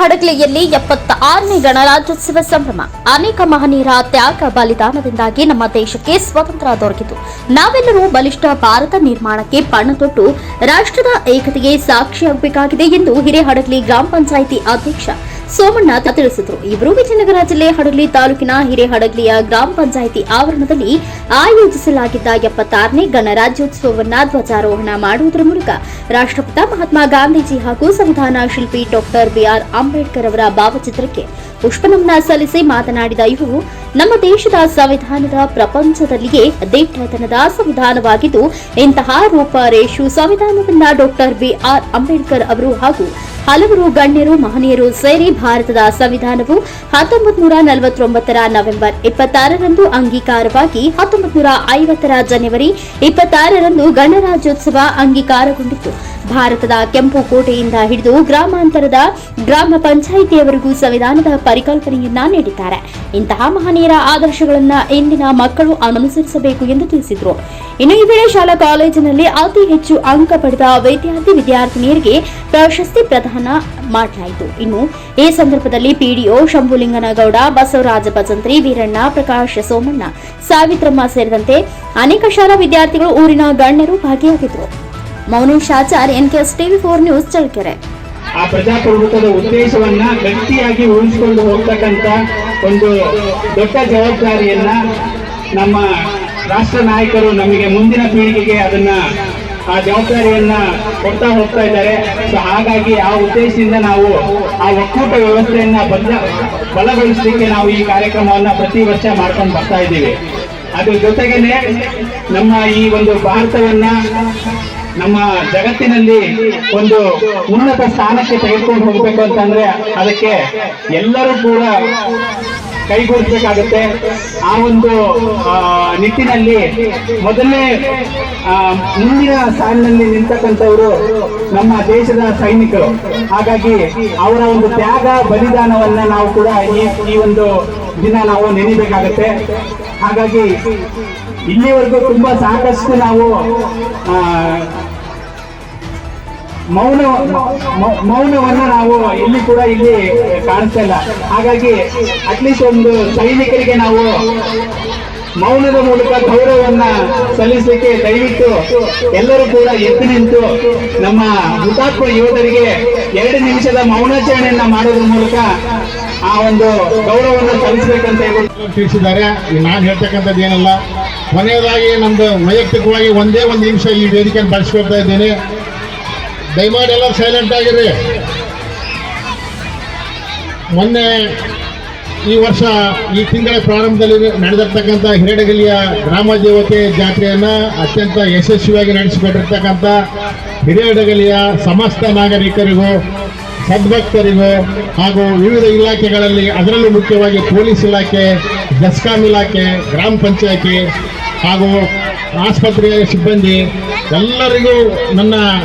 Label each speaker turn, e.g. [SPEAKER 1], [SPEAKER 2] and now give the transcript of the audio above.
[SPEAKER 1] ಹಡಗಲಿಯಲ್ಲಿ ಎಪ್ಪತ್ತ ಆರನೇ ಗಣರಾಜ್ಯೋತ್ಸವ ಸಂಭ್ರಮ. ಅನೇಕ ಮಹನೀಯರ ತ್ಯಾಗ ಬಲಿದಾನದಿಂದಾಗಿ ನಮ್ಮ ದೇಶಕ್ಕೆ ಸ್ವಾತಂತ್ರ್ಯ ದೊರಕಿತು. ನಾವೆಲ್ಲರೂ ಬಲಿಷ್ಠ ಭಾರತ ನಿರ್ಮಾಣಕ್ಕೆ ಪಣ ತೊಟ್ಟು ರಾಷ್ಟ್ರದ ಏಕತೆಗೆ ಸಾಕ್ಷಿಯಾಗಬೇಕಾಗಿದೆ ಎಂದು ಹಿರೇಹಡಗಲಿ ಗ್ರಾಮ ಪಂಚಾಯಿತಿ ಅಧ್ಯಕ್ಷ ಸೋಮಣ್ಣ ತಿಳಿಸಿದರು. ಇವರು ವಿಜಯನಗರ ಜಿಲ್ಲೆ ಹಡಗಲಿ ತಾಲೂಕಿನ ಹಿರೇಹಡಗಲಿಯ ಗ್ರಾಮ ಪಂಚಾಯಿತಿ ಆವರಣದಲ್ಲಿ ಆಯೋಜಿಸಲಾಗಿದ್ದ ಎಪ್ಪತ್ತಾರನೇ ಗಣರಾಜ್ಯೋತ್ಸವವನ್ನ ಧ್ವಜಾರೋಹಣ ಮಾಡುವುದರ ಮೂಲಕ ರಾಷ್ಟ್ರಪಿತ ಮಹಾತ್ಮ ಗಾಂಧೀಜಿ ಹಾಗೂ ಸಂವಿಧಾನ ಶಿಲ್ಪಿ ಡಾಕ್ಟರ್ ಬಿಆರ್ ಅಂಬೇಡ್ಕರ್ ಅವರ ಭಾವಚಿತ್ರಕ್ಕೆ ಪುಷ್ಪನಮನ ಸಲ್ಲಿಸಿ ಮಾತನಾಡಿದ ಇವರು, ನಮ್ಮ ದೇಶದ ಸಂವಿಧಾನದ ಪ್ರಪಂಚದಲ್ಲಿಯೇ ದಿಟ್ಟತನದ ಸಂವಿಧಾನವಾಗಿದ್ದು, ಇಂತಹ ರೂಪರೇಷು ಸಂವಿಧಾನವನ್ನ ಡಾಕ್ಟರ್ ಬಿಆರ್ ಅಂಬೇಡ್ಕರ್ ಅವರು ಹಾಗೂ ಹಲವರು ಗಣ್ಯರು, ಮಹನೀಯರು ಸೇರಿ ಭಾರತದ ಸಂವಿಧಾನವು ಹತ್ತೊಂಬತ್ತು ನೂರ ನಲವತ್ತೊಂಬತ್ತರ ನವೆಂಬರ್ ಇಪ್ಪತ್ತಾರರಂದು ಅಂಗೀಕಾರವಾಗಿ ಹತ್ತೊಂಬತ್ತು ನೂರ ಐವತ್ತರ ಜನವರಿ ಇಪ್ಪತ್ತಾರರಂದು ಗಣರಾಜ್ಯೋತ್ಸವ ಅಂಗೀಕಾರಗೊಂಡಿತ್ತು ಭಾರತದ ಕೆಂಪು ಕೋಟೆಯಿಂದ ಹಿಡಿದು ಗ್ರಾಮಾಂತರದ ಗ್ರಾಮ ಪಂಚಾಯಿತಿಯವರೆಗೂ ಸಂವಿಧಾನದ ಪರಿಕಲ್ಪನೆಯನ್ನ ನೀಡಿದ್ದಾರೆ. ಇಂತಹ ಮಹನೀಯರ ಆದರ್ಶಗಳನ್ನ ಇಂದಿನ ಮಕ್ಕಳು ಅನುಸರಿಸಬೇಕು ಎಂದು ತಿಳಿಸಿದರು. ಇನ್ನು ಈ ವೇಳೆ ಶಾಲಾ ಕಾಲೇಜಿನಲ್ಲಿ ಅತಿ ಹೆಚ್ಚು ಅಂಕ ಪಡೆದ ವಿದ್ಯಾರ್ಥಿ ವಿದ್ಯಾರ್ಥಿನಿಯರಿಗೆ ಪ್ರಶಸ್ತಿ ಪ್ರದಾನ ಮಾಡಲಾಯಿತು. ಇನ್ನು ಈ ಸಂದರ್ಭದಲ್ಲಿ ಪಿಡಿಒ ಶಂಭುಲಿಂಗನಗೌಡ, ಬಸವರಾಜ ಭಜಂತ್ರಿ ವೀರಣ್ಣ ಪ್ರಕಾಶ್ ಸೋಮಣ್ಣ, ಸಾವಿತ್ರಮ್ಮ ಸೇರಿದಂತೆ ಅನೇಕ ಶಾಲಾ ವಿದ್ಯಾರ್ಥಿಗಳು ಊರಿನ ಗಣ್ಯರು ಭಾಗಿಯಾಗಿದ್ದರು Mounesh Achar, NKS TV four news Challakere.
[SPEAKER 2] ಆ ಪ್ರಜಾಪ್ರಭುತ್ವದ ಉದ್ದೇಶವನ್ನ ಗಟ್ಟಿಯಾಗಿ ಉಳಿಸಿಕೊಂಡು ಹೋಗ್ತಕ್ಕಂತ ಒಂದು ದೊಡ್ಡ ಜವಾಬ್ದಾರಿಯನ್ನ ನಮ್ಮ ರಾಷ್ಟ್ರ ನಾಯಕರು ನಮಗೆ ಮುಂದಿನ ಪೀಳಿಗೆಗೆ ಅದನ್ನ ಆ ಜವಾಬ್ದಾರಿಯನ್ನ ಕೊಡ್ತಾ ಹೋಗ್ತಾ ಇದ್ದಾರೆ. ಸೊ ಹಾಗಾಗಿ ಆ ಉದ್ದೇಶದಿಂದ ನಾವು ಆ ಒಕ್ಕೂಟ ವ್ಯವಸ್ಥೆಯನ್ನ ಬಲ ಬಲಗೊಳಿಸಲಿಕ್ಕೆ ನಾವು ಈ ಕಾರ್ಯಕ್ರಮವನ್ನ ಪ್ರತಿ ವರ್ಷ ಮಾಡ್ಕೊಂಡು ಬರ್ತಾ ಇದ್ದೀವಿ. ಅದ್ರ ಜೊತೆಗೇನೆ ನಮ್ಮ ಈ ಒಂದು ಭಾರತವನ್ನ ನಮ್ಮ ಜಗತ್ತಿನಲ್ಲಿ ಒಂದು ಉನ್ನತ ಸ್ಥಾನಕ್ಕೆ ತೆಗೆದುಕೊಂಡು ಹೋಗ್ಬೇಕು ಅಂತಂದ್ರೆ ಅದಕ್ಕೆ ಎಲ್ಲರೂ ಕೂಡ ಕೈಗೂಡಿಸಬೇಕಾಗುತ್ತೆ. ಆ ಒಂದು ನಿಟ್ಟಿನಲ್ಲಿ ಮೊದಲನೇ ಮುಂದಿನ ಸಾಲಿನಲ್ಲಿ ನಿಂತಕ್ಕಂಥವರು ನಮ್ಮ ದೇಶದ ಸೈನಿಕರು. ಹಾಗಾಗಿ ಅವರ ಒಂದು ತ್ಯಾಗ, ಬಲಿದಾನವನ್ನ ನಾವು ಕೂಡ ಈ ಒಂದು ದಿನ ನಾವು ನೆನೆಯಬೇಕಾಗತ್ತೆ ಹಾಗಾಗಿ ಇಲ್ಲಿವರೆಗೂ ತುಂಬಾ ಸಾಕಷ್ಟು ನಾವು ಮೌನ ಮೌನವನ್ನ ನಾವು ಇಲ್ಲಿ ಕೂಡ ಇಲ್ಲಿ ಕಾಣಿಸ್ತಾ ಇಲ್ಲ. ಹಾಗಾಗಿ ಅಟ್ಲೀಸ್ಟ್ ಒಂದು ಸೈನಿಕರಿಗೆ ನಾವು ಮೌನದ ಮೂಲಕ ಗೌರವವನ್ನ ಸಲ್ಲಿಸಲಿಕ್ಕೆ ದಯವಿಟ್ಟು ಎಲ್ಲರೂ ಕೂಡ ಎದ್ದು ನಿಂತು ನಮ್ಮ ಹುತಾತ್ಮ ಯೋಧರಿಗೆ ಎರಡು ನಿಮಿಷದ ಮೌನಾಚರಣೆಯನ್ನ ಮಾಡೋದ್ರ ಮೂಲಕ ಆ ಒಂದು ಗೌರವವನ್ನು ಸಲ್ಲಿಸಬೇಕಂತ
[SPEAKER 3] ತಿಳಿಸಿದ್ದಾರೆ. ನಾನು ಹೇಳ್ತಕ್ಕಂಥದ್ದು ಏನಲ್ಲ ಕೊನೆಯದಾಗಿ ನಮ್ದು ವೈಯಕ್ತಿಕವಾಗಿ ಒಂದೇ ಒಂದು ನಿಮಿಷ ಈ ವೇದಿಕೆಯನ್ನು ಬಳಸ್ಕೊಳ್ತಾ ಇದ್ದೀನಿ. ದಯಮಾಡಿ ಎಲ್ಲ ಸೈಲೆಂಟ್ ಆಗಿರಿ. ಮೊನ್ನೆ ಈ ವರ್ಷ ಈ ತಿಂಗಳ ಪ್ರಾರಂಭದಲ್ಲಿ ನಡೆದಿರ್ತಕ್ಕಂಥ ಹಿರೇಡಗಲಿಯ ಗ್ರಾಮ ದೇವತೆ ಜಾತ್ರೆಯನ್ನು ಅತ್ಯಂತ ಯಶಸ್ವಿಯಾಗಿ ನಡೆಸಿಕೊಟ್ಟಿರ್ತಕ್ಕಂಥ ಹಿರೇಡಗಲಿಯ ಸಮಸ್ತ ನಾಗರಿಕರಿಗೂ, ಸದ್ಭಕ್ತರಿಗೂ ಹಾಗೂ ವಿವಿಧ ಇಲಾಖೆಗಳಲ್ಲಿ ಅದರಲ್ಲೂ ಮುಖ್ಯವಾಗಿ ಪೊಲೀಸ್ ಇಲಾಖೆ ಜಸ್ಕಾಂ ಇಲಾಖೆ, ಗ್ರಾಮ ಪಂಚಾಯತಿ ಹಾಗೂ ಆಸ್ಪತ್ರೆಯ ಸಿಬ್ಬಂದಿ ಎಲ್ಲರಿಗೂ ನನ್ನ